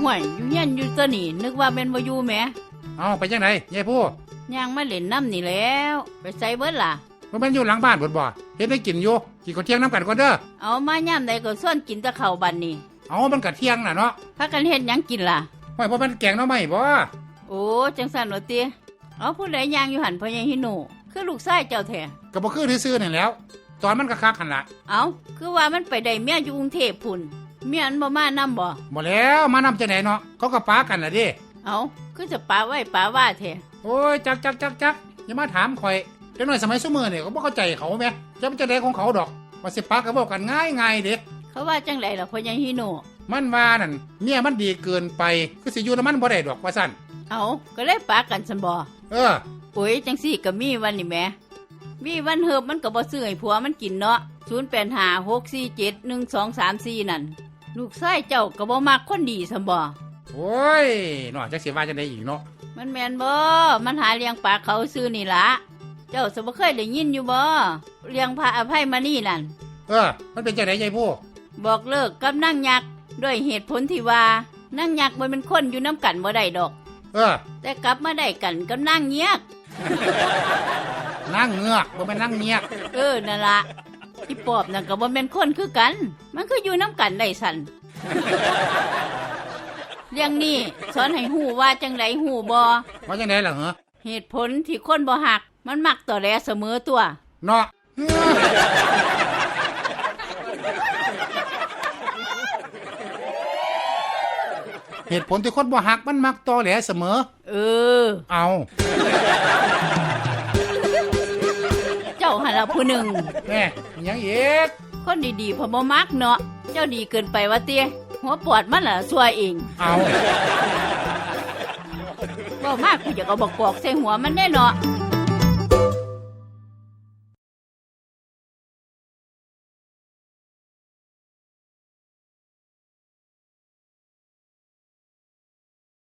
ห่วยอยู่เฮียนอยู่ตัวนี่นึกว่าเป็นบ่อยู่แหมเอาไปจังไหนยายผู้ย่างมาเล่นน้ำนี่แล้ว ไปใส่เบิดล่ะมันเป็นอยู่หลังบ้านเบิดบ่เฮ็ดได้กินอยู่กินก๋วยเที่ยงน้ำกันก่อนเด้อเอามาย่ำใดก็ส่วนกินแตะเข่าวบันนี่เอามันกะเที่ยงน่ะเนาะพากันเฮ็ดหยังกินล่ะไม่เพราะมันแกงหน้ำไม่บ่โอ้จังสันว่าเตี้ยเอาผู้ใดย่างอยู่หันพ่อใหญ่ฮิโนคือลูกชายเจ้าแท้ก็บ่คือซื่อๆนี่แหล้ว ตอนมันก็คักหันละเอาคือว่ามันไปได้เมียอยู่กรุงเทพพุ่น เมียมันบ่มานํบ่บ่แล้วมานำจังไหนเนาะเขาก็ปากันน่ะเดิเอาคือจะปาไว้ปาว่าแท้โอ้ยจักจักจักจักอย่ามาถามข่อยเด็กน้อยสมัยซุมื้อนี่ก็บ่เข้าใจเขาแหมจะมันจะได้ของเขาดอกว่าสิปากก็บอกกันง่ายง่ายๆเด้เขาว่าจังไดล่ะพ่อใหญ่ฮิโนมันว่านั่นเมียมันดีเกินไปคือสิอยู่นำมันบ่ได้ดอกว่าซั่นเอาก็เลยปากันซั่นบ่เออโอ้ยจังสี่ก็มีวันนี่แหมมีวันเฮิบมันก็บ่ซื้อให้ผัวมันกินเนาะ0856471234นั่น ลูกชายเจ้าก็บ่มักคนดีซั่นบ่โอ้ยเนาะจักสิว่าจังได๋อีกเนาะมันแม่นบ่มันหาเลี้ยงปลาเขาซื้อนี่ละเจ้าสบ่เคยได้ยินอยู่บ่เลี้ยงพระอภัยมานี่นั่นเออ มันเป็นจังได๋ยายผู้บอกเลิกกับนางยักษ์ด้วยเหตุผลที่ว่านางยักษ์มันเป็นคนอยู่น้ำกันบ่ได้ดอก เออ แต่กลับมาได้กันกับนางเงียกนั่งเงือกบ่แม่นนั่งเงียกเออนั่นละ อีปอบนั่นก็บ่แม่นคนคือกัน มันคืออยู่น้ำกันได้สันเรื่องนี้สอนให้หูว่าจังไดหูบ่ว่าจังไดล่ะเหรอเหตุผลที่คนบ่หัก มันมักต่อแลเสมอตัวเนาะเออเหตุผลที่คนบ่ฮักมันมักตอแหลเสมอ เออ เอาเจ้าหันละ ผู้หนึ่งแม่อิหยังอีกคนดีๆพอบ่มักเนาะเจ้าดีเกินไปวะเตี้ยหัวปวดมันล่ะซัวเองเอาบ่มากกูจะเอาบอกกอกใส่หัวมันแน่เนาะเ